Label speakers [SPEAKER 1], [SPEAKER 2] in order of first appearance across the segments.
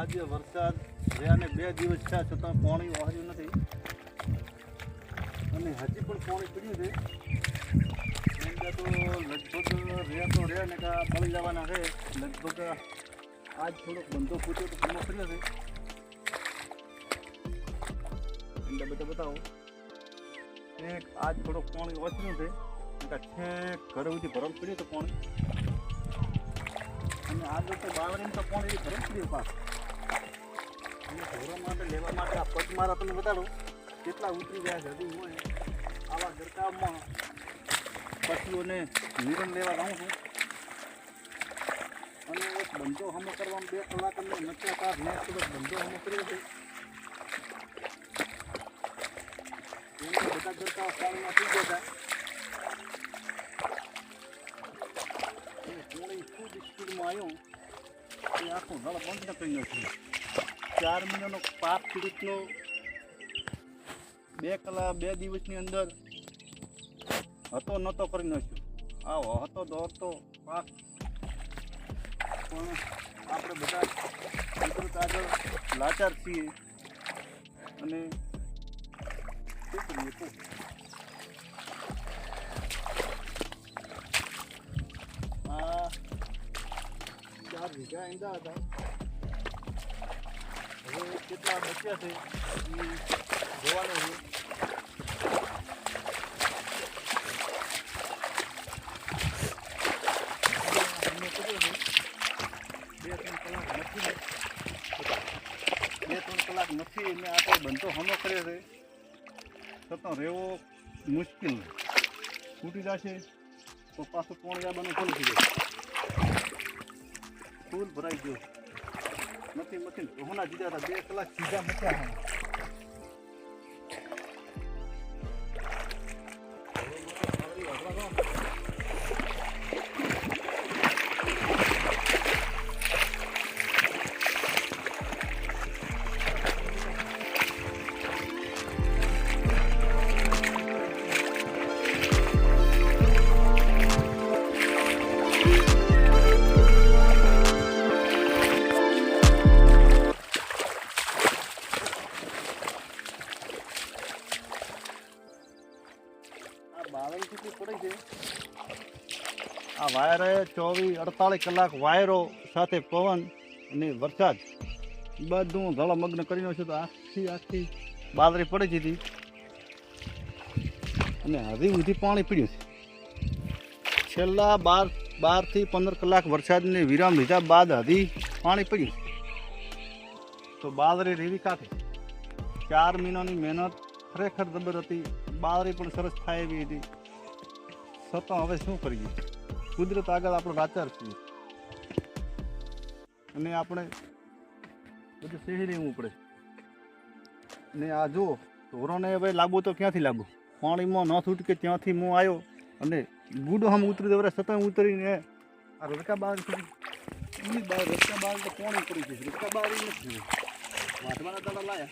[SPEAKER 1] આજે વરસાદ રહ્યા બે દિવસ થયા છતાં પાણી વહાર્યું નથી. અને હજી પણ પાણી પીડ્યું છે. એમ તો લગભગ રહ્યા તો રહ્યા ને કાં આ બળી જવાના છે. લગભગ આજ થોડોક બંધો પૂછ્યો તો પૂરો કર્યો છે. એટલે બધા બતાવો. એક આજ થોડોક પાણી ઓછું છે. છેક ઘરે સુધી ભરમ પડ્યું તો પાણી. અને આગળ તો બાવરીને તો પાણી ભરમ પડ્યું પાક લેવા માટે આ પગ મારા કેટલા ઉતરી ગયા હજી હું આવા ગરકામાં પશુઓને નિરણ લેવા જાઉં છું. અને એક બંધો હમો કરવામાં બે કલાક અને તાર મેં થોડોક બંધો હમો કર્યો છે. એમ બધા ગરકાઓ પાણીમાં થઈ આખું નળ બંધ ન કરી નાખ્યું. ચાર મહિનાનો પાક પીડિતનો બે કલાક, બે દિવસની અંદર હતો, નહોતો કરી નાખ્યો. આવો, હતો દોડતો પાક પણ આપણે બધા કુદરત આગળ લાચાર છીએ અને શું કરીએ તો આ ચાર વીઘા ઈંડા હતા. કેટલા બચ્યા છે? એ જોવાનું છે. બે ત્રણ કલાક નથી. બે ત્રણ કલાક નથી. મેં આ તો બંધો હમો કર્યો છે. છતાં રહેવો મુશ્કેલ તૂટી જશે તો પાછું પોણી આવવાનું ચાલુ થઈ જશે ફૂલ ભરાઈ ગયો. નથી નથી હોના જીધા હતા બે કલાક સીધા મચ્યા આ વાયરે ચોવીસ અડતાલીસ કલાક વાયરો સાથે પવન અને વરસાદ. બધું જળમગ્ન કરી નાખ્યું તો આખી આખી બાદરી પડી જતી અને હજી સુધી પાણી પીડ્યું છે. છેલ્લા બાર બારથી પંદર કલાક વરસાદને વિરામ લીધા બાદ હજી પાણી પડ્યું તો બાદરી રેવી કાંઠે. ચાર મહિનાની મહેનત ખરેખર જબર હતી બાદરી પણ સરસ થાય એવી હતી. છતાં હવે શું કરીએ? કુદરત આગળ આપણો લાચાર છીએ. અને આપણે બધું સહી રહેવું પડે. ને આ જો ધોરણે હવે લાગુ તો ક્યાંથી લાગુ? પાણીમાં ન છૂટકે ત્યાંથી હું આવ્યો અને ગુડો હમ ઉતરી દેવરે સતત ઉતરીને આ રડકા બહાર સુધી બાર રડકા બહાર તો પાણી પડી છે રડકા બહાર નથી વાટવાના દાડા લાયા.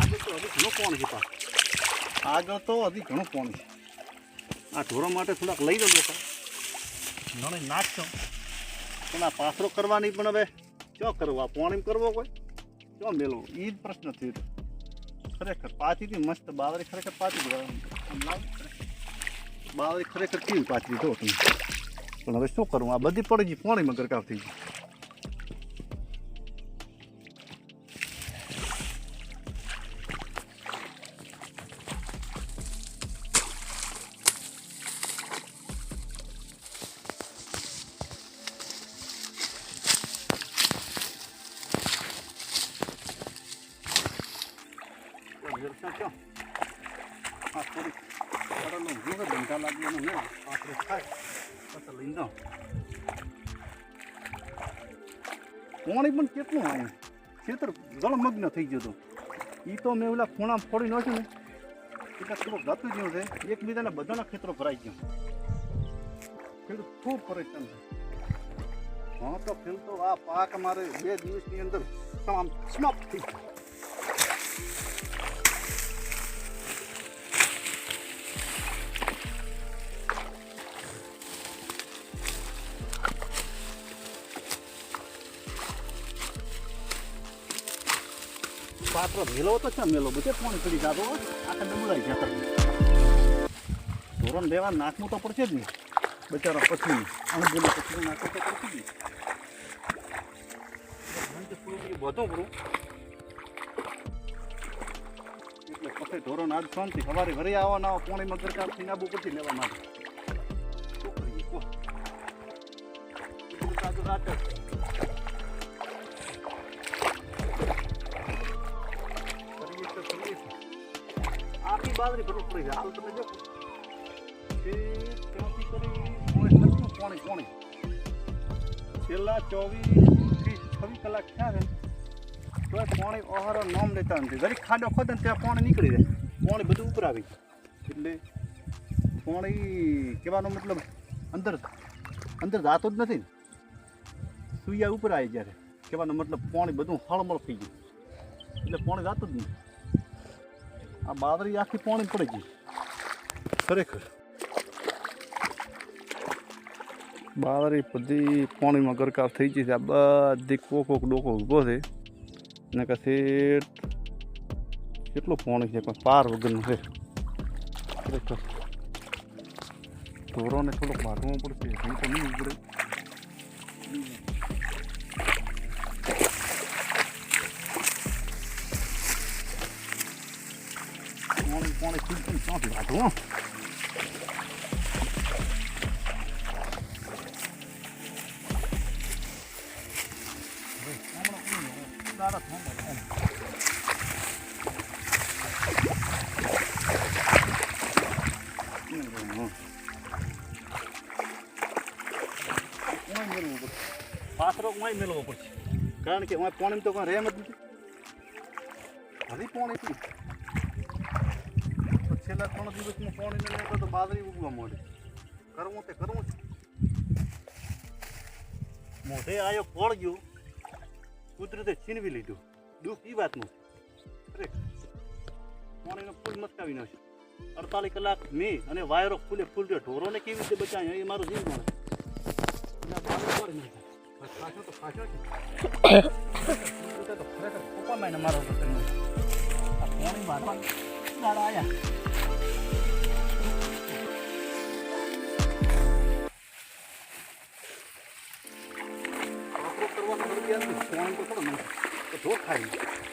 [SPEAKER 1] આગળ તો હજી ઘણું પાણી છે આગળ તો હજી ઘણું પાણી છે. આ ઢોરો માટે થોડાક લઈ લો લોકો નણી નાખશો પણ આ પાથરો કરવાની પણ હવે ક્યાં કરવો? આ પાણી કરવો કોઈ? ક્યાં મેળવો એ જ પ્રશ્ન થયો ખરેખર પાથીથી મસ્ત બાવરી ખરેખર પાછી બાવરી ખરેખર કેવી પાછી તમે. પણ હવે શું કરવું? આ બધી પડી ગઈ પાણીમાં ગરકાવ થઈ ગઈ. જલસા છો આ થોડી કડલનું જોવે ધંધા લાગવાનું ને આપણે થાય. પછી લઈ જાઓ. પાણી પણ કેટલું આવ્યું ખેતર ગળમગ્ન થઈ ગયું હતું. એ તો મેં ઓલા ખૂણા ફોડી નાખ્યું ને. એટલે થોડું ગાતું ગયું છે. એકબીજાને બધાના ખેતરો ભરાઈ ગયો. ખેડૂત ખૂબ પરેશાન થાય હા, તો ખેડૂતો, આ પાક મારે બે દિવસની અંદર તમામ સમાપ્ત થઈ ગયો. પાત્ર મેલો તો છે મેલો? બધે ફોન કરી જાતો આખા ડબલાઈ હતા ધોરણ દેવા નાખવું તો પડશે જ નહીં બચારા પછી. અણબોલી પછી નાખવું તો પડશે જ ને. મને તો થોડું બધું પડું એટલે પછી ધોરણ આજ શાંતિ. સવારે ઘરે આવવાના આવો પાણીમાં ગરકાવ થઈને આબુ પછી લેવા માટે શું આખી બાજરી પડી જાય હાલ તમે જો તે ત્યાંથી કરી પોણે પોણે પોણે છેલ્લા ચોવીસથી છવ્વીસ કલાક થયા ને તોય પાણી ઓહારો નામ લેતા નથી જરીક ખાડો ખોદે ને ત્યાં પાણી નીકળી જાય પાણી બધું ઉપર આવી એટલે પાણી કહેવાનો મતલબ અંદર અંદર જાતો જ નથી ને સુઈયા ઉપર આવી જ્યારે કહેવાનો મતલબ પાણી બધું હળમળ થઈ ગયું એટલે પાણી જાતું જ નહીં આ બાદરી આખી પાણી પડી ગઈ. ખરેખર. બાદરી બધી પાણીમાં ગરકાર થઈ ગઈ છે. આ બધી કોક કોક ડોકો ઊભો છે. ને કશી કેટલું પાણી છે? પણ પાર વગરનું છે. ખરેખર. ઢોરોને થોડુંક મારવું પડશે. નહીં તો નહીં ઉગડે. પાણી પાણી ખુલતું ક્યાંથી વાંધું હો પાથરો ઉમાય મેળવવો પડશે કારણ કે ઉમાય પાણી તો કોઈ રેમ જ નથી હજી પાણી પી તો છેલ્લા ત્રણ દિવસમાં પાણી નહીં તો બાજરી ઉગવા મળે કરવું તે કરવું છે મોઢે આયો ફળ ગયો કુદરતે છીનવી લીધું દુઃખ એ વાતનું અરે પાણીનો ફૂલ મચકાવી નાખ્યો અડતાલીસ કલાક મેં અને વાયરો ફૂલે ફૂલ રહ્યો ઢોરોને કેવી રીતે બચાવ્યા? એ મારું જીવ મળે મારો પાણી બાંધવા દાડા. પાણી તો થોડું ખાઈ